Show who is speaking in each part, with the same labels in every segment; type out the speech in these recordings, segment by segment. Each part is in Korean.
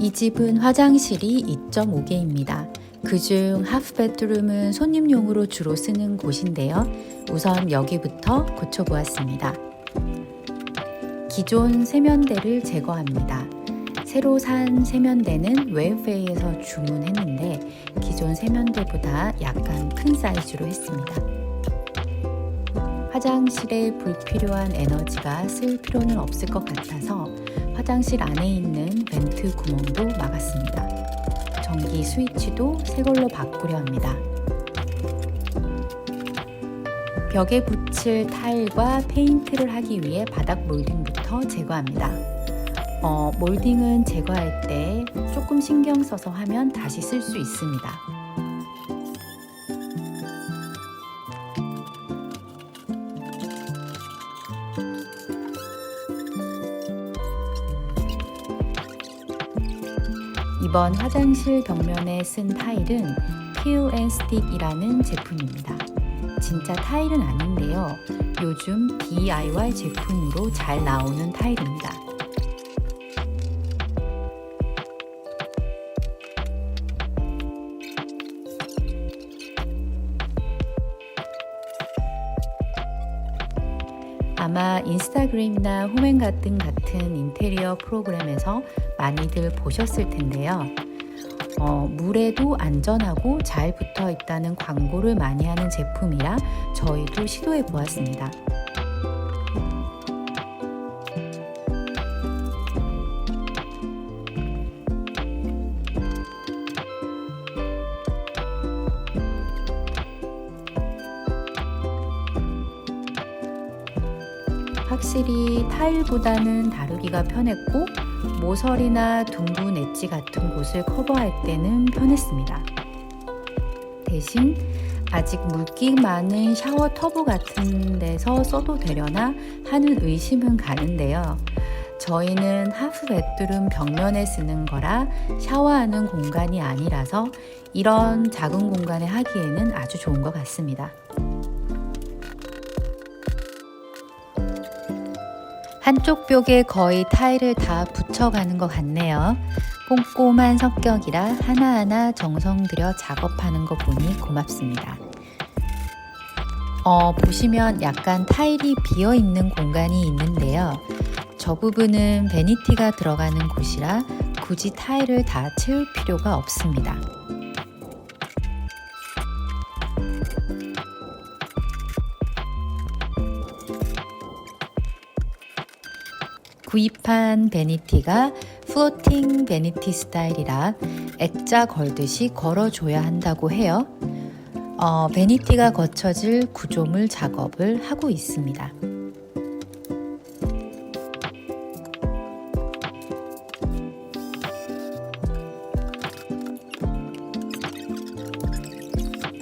Speaker 1: 이 집은 화장실이 2.5개입니다. 그중 하프 베드룸은 손님용으로 주로 쓰는 곳인데요. 우선 여기부터 고쳐보았습니다. 기존 세면대를 제거합니다. 새로 산 세면대는 웨이페이에서 주문했는데 기존 세면대보다 약간 큰 사이즈로 했습니다. 화장실에 불필요한 에너지가 쓸 필요는 없을 것 같아서 화장실 안에 있는 벤트 구멍도 막았습니다. 전기 스위치도 새 걸로 바꾸려 합니다. 벽에 붙일 타일과 페인트를 하기 위해 바닥 몰딩부터 제거합니다. 어, 몰딩은 제거할 때 조금 신경 써서 하면 다시 쓸 수 있습니다. 이번 화장실 벽면에 쓴 타일은 Stick이라는 제품입니다. 진짜 타일은 아닌데요. 요즘 DIY 제품으로 잘 나오는 타일입니다. 아마 인스타그램이나 홈앤 같은 같은 인테리어 프로그램에서 많이들 보셨을 텐데요. 어, 물에도 안전하고 잘 붙어 있다는 광고를 많이 하는 제품이라 저희도 시도해 보았습니다. 확실히 타일보다는 다루기가 편했고 모서리나 둥근 엣지 같은 곳을 커버할 때는 편했습니다. 대신 아직 물기 많은 샤워 터브 같은 데서 써도 되려나 하는 의심은 가는데요. 저희는 하프 베드룸 벽면에 쓰는 거라 샤워하는 공간이 아니라서 이런 작은 공간에 하기에는 아주 좋은 것 같습니다. 한쪽 벽에 거의 타일을 다 붙여가는 것 같네요. 꼼꼼한 성격이라 하나하나 정성 들여 작업하는 거 보니 고맙습니다. 어, 보시면 약간 타일이 비어 있는 공간이 있는데요. 저 부분은 베니티가 들어가는 곳이라 굳이 타일을 다 채울 필요가 없습니다. 구입한 베니티가 플로팅 베니티 스타일이라 액자 걸듯이 걸어줘야 한다고 해요. 어, 베니티가 거쳐질 구조물 작업을 하고 있습니다.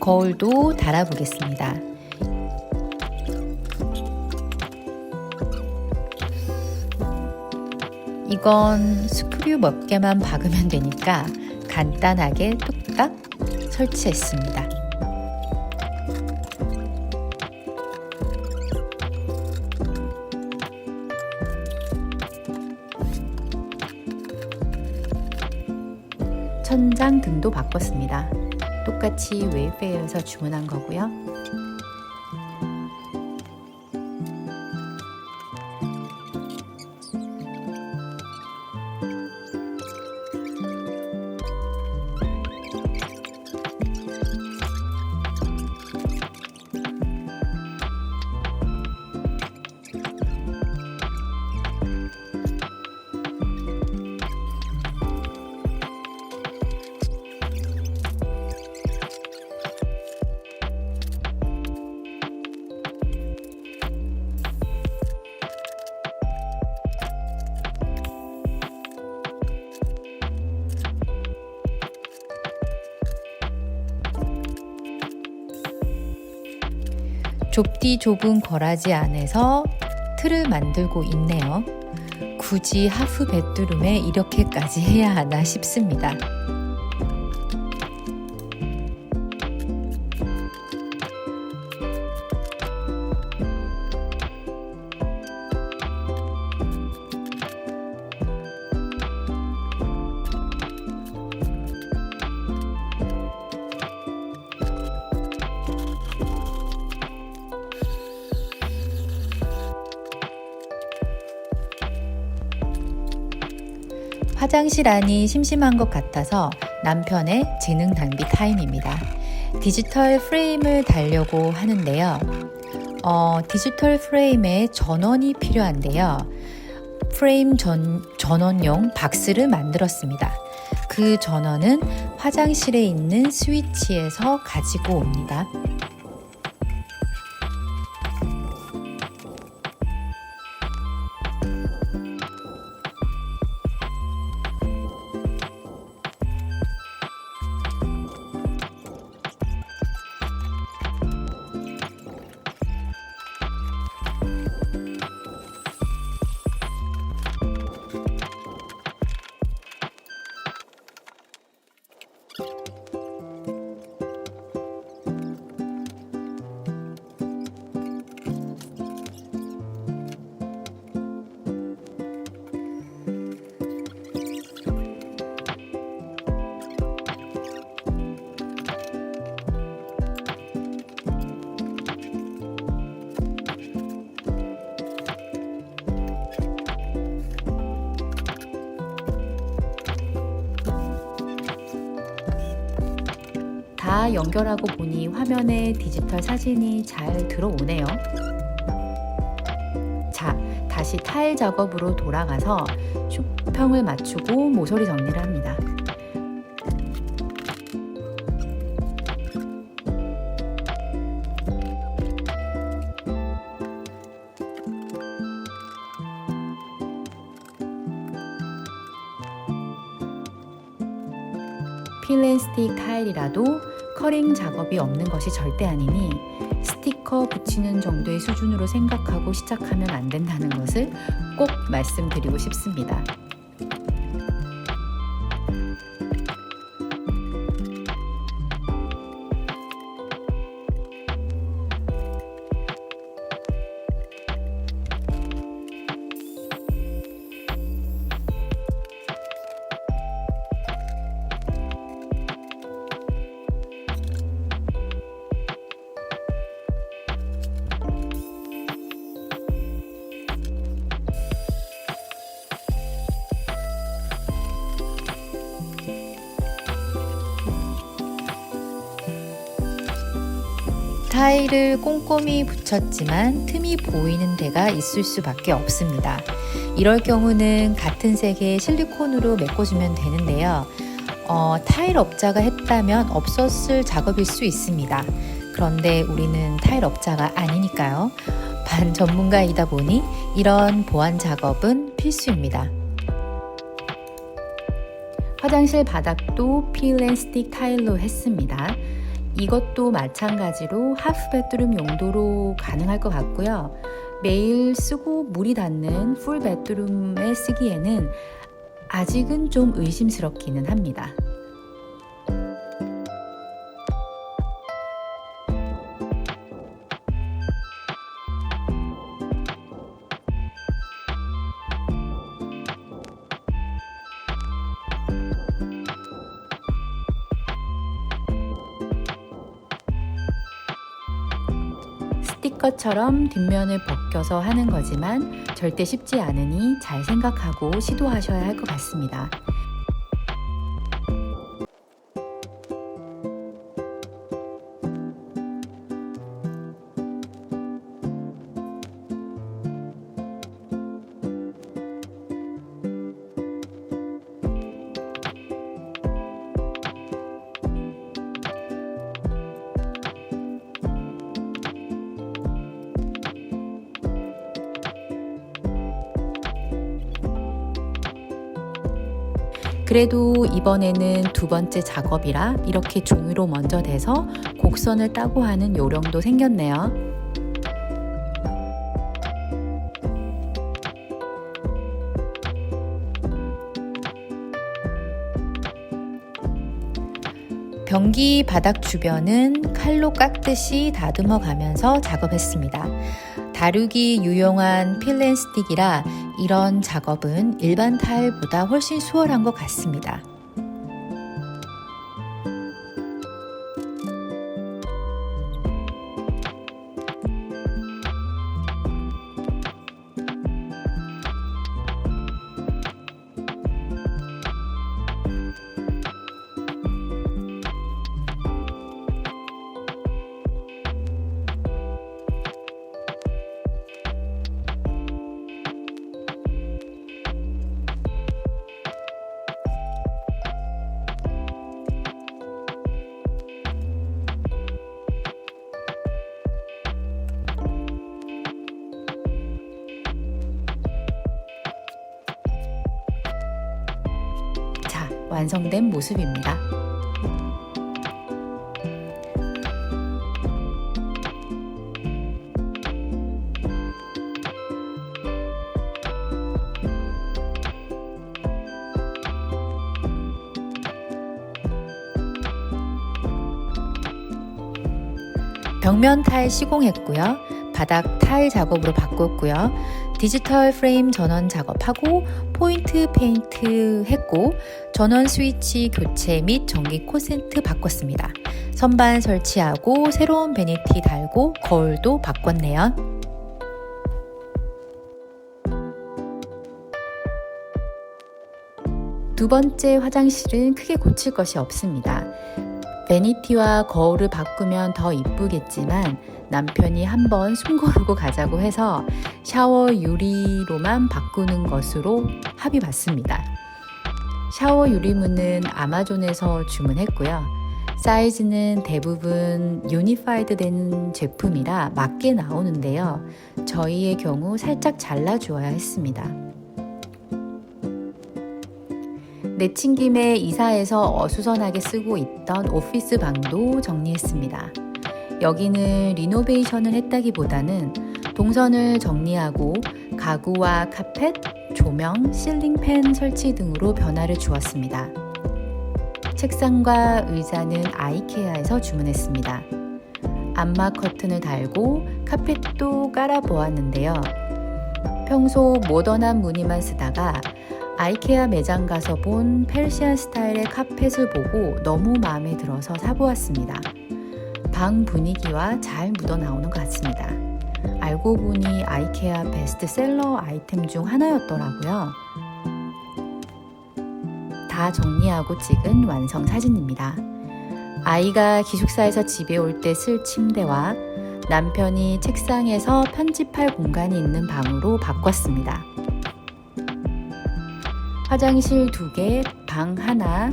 Speaker 1: 거울도 달아보겠습니다. 이건 스크류 몇 개만 박으면 되니까 간단하게 뚝딱 설치했습니다. 천장 등도 바꿨습니다. 똑같이 웨이페어에서 주문한 거고요. 좁디 좁은 거라지 안에서 틀을 만들고 있네요. 굳이 하프 베드룸에 이렇게까지 해야 하나 싶습니다. 화장실 안이 심심한 것 같아서 남편의 재능 낭비 타임입니다. 디지털 프레임을 달려고 하는데요. 어, 디지털 프레임에 전원이 필요한데요. 프레임 전, 전원용 박스를 만들었습니다. 그 전원은 화장실에 있는 스위치에서 가지고 옵니다. 연결하고 보니 화면에 디지털 사진이 잘 들어오네요. 자, 다시 타일 작업으로 돌아가서 수평을 맞추고 모서리 정리를 합니다. 필렌 스틱 타일이라도 커링 작업이 없는 것이 절대 아니니 스티커 붙이는 정도의 수준으로 생각하고 시작하면 안 된다는 것을 꼭 말씀드리고 싶습니다. 타일을 꼼꼼히 붙였지만 틈이 보이는 데가 있을 수밖에 없습니다. 이럴 경우는 같은 색의 실리콘으로 메꿔주면 되는데요. 어, 타일 업자가 했다면 없었을 작업일 수 있습니다. 그런데 우리는 타일 업자가 아니니까요. 반 전문가이다 보니 이런 보안 작업은 필수입니다. 화장실 바닥도 필앤스틱 타일로 했습니다. 이것도 마찬가지로 하프 베드룸 용도로 가능할 것 같고요. 매일 쓰고 물이 닿는 풀 베드룸에 쓰기에는 아직은 좀 의심스럽기는 합니다. 스티커처럼 뒷면을 벗겨서 하는 거지만 절대 쉽지 않으니 잘 생각하고 시도하셔야 할 것 같습니다. 그래도 이번에는 두 번째 작업이라 이렇게 종이로 먼저 대서 곡선을 따고 하는 요령도 생겼네요. 변기 바닥 주변은 칼로 깎듯이 다듬어 가면서 작업했습니다. 다루기 유용한 필렌 스틱이라 이런 작업은 일반 타일보다 훨씬 수월한 것 같습니다. 완성된 모습입니다. 벽면 타일 시공했고요. 바닥 타일 작업으로 바꿨고요. 디지털 프레임 전원 작업하고 포인트 페인트 했고 전원 스위치 교체 및 전기 콘센트 바꿨습니다. 선반 설치하고 새로운 베니티 달고 거울도 바꿨네요. 두 번째 화장실은 크게 고칠 것이 없습니다. 베니티와 거울을 바꾸면 더 이쁘겠지만 남편이 한번 숨 고르고 가자고 해서 샤워 유리로만 바꾸는 것으로 합의 봤습니다. 샤워 유리문은 아마존에서 주문했고요. 사이즈는 대부분 유니파이드 된 제품이라 맞게 나오는데요. 저희의 경우 살짝 잘라주어야 했습니다. 내친 김에 이사해서 어수선하게 쓰고 있던 오피스 방도 정리했습니다. 여기는 리노베이션을 했다기보다는 동선을 정리하고 가구와 카펫, 조명, 실링팬 설치 등으로 변화를 주었습니다. 책상과 의자는 아이케아에서 주문했습니다. 안마 커튼을 달고 카펫도 깔아 보았는데요. 평소 모던한 무늬만 쓰다가 아이케아 매장 가서 본 페르시안 스타일의 카펫을 보고 너무 마음에 들어서 사보았습니다. 방 분위기와 잘 묻어 나오는 것 같습니다. 알고 보니 아이케아 베스트셀러 아이템 중 하나였더라고요. 다 정리하고 찍은 완성 사진입니다. 아이가 기숙사에서 집에 올 때 쓸 침대와 남편이 책상에서 편집할 공간이 있는 방으로 바꿨습니다. 화장실 두 개, 방 하나,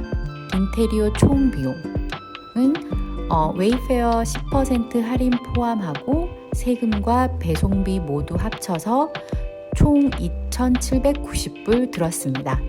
Speaker 1: 인테리어 총 비용은 어, 웨이페어 10% 할인 포함하고 세금과 배송비 모두 합쳐서 총 2,790불 들었습니다.